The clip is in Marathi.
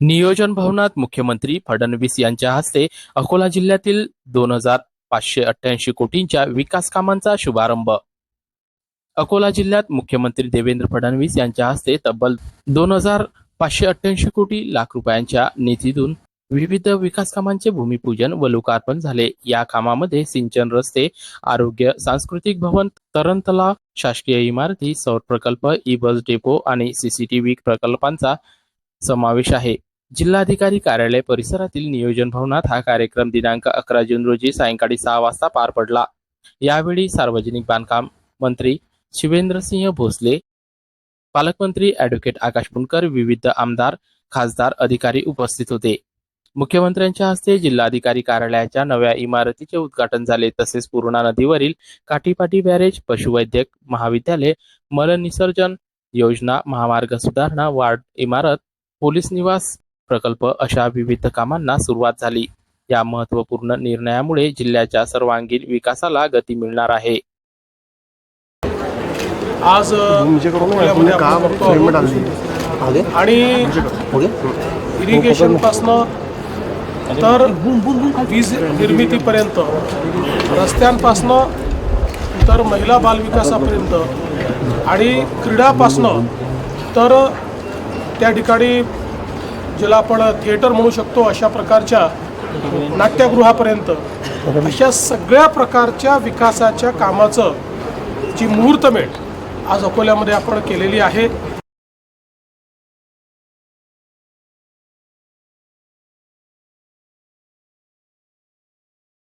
नियोजन भवनात मुख्यमंत्री फडणवीस यांच्या हस्ते अकोला जिल्ह्यातील दोन हजार पाचशे अठ्ठ्याऐंशी कोटींच्या विकास कामांचा शुभारंभ. अकोला जिल्ह्यात मुख्यमंत्री देवेंद्र फडणवीस यांच्या हस्ते तब्बल दोन हजार पाचशे अठ्ठ्याऐंशी कोटी लाख रुपयांच्या निधीतून विविध विकास कामांचे भूमिपूजन व लोकार्पण झाले. या कामामध्ये सिंचन रस्ते आरोग्य सांस्कृतिक भवन तरण तलाव शासकीय इमारती सौर प्रकल्प ई बस डेपो आणि सीसीटीव्ही प्रकल्पांचा समावेश आहे. जिल्हाधिकारी कार्यालय परिसरातील नियोजन भवनात हा कार्यक्रम दिनांक अकरा जून रोजी सायंकाळी सहा वाजता पार पडला. यावेळी सार्वजनिक बांधकाम मंत्री शिवेंद्रसिंह भोसले पालकमंत्री ॲडव्होकेट आकाश पुणकर विविध आमदार खासदार अधिकारी उपस्थित होते. मुख्यमंत्र्यांच्या हस्ते जिल्हाधिकारी कार्यालयाच्या नव्या इमारतीचे उद्घाटन झाले. तसेच पूर्णा नदीवरील काठीपाटी बॅरेज पशुवैद्यक महाविद्यालय मलनिसर्जन योजना महामार्ग सुधारणा वार्ड इमारत पोलीस निवास प्रकल्प अशा विविध कामांना सुरुवात झाली. या महत्त्वपूर्ण निर्णयामुळे जिल्ह्याच्या सर्वांगीण विकासाला गती मिळणार आहे. आज आणि इरिगेशन पासनं तर वीज निर्मितीपर्यंत रस्त्यांपासनं तर महिला बालविकासापर्यंत आणि क्रीडापासनं तर त्या ठिकाणी ज्याला आपण थिएटर म्हणू शकतो अशा प्रकारच्या नाट्यगृहापर्यंत अशा सगळ्या प्रकारच्या विकासाच्या कामाचं जी मुहूर्तमेढ आज अकोल्यामध्ये आपण केलेली आहे.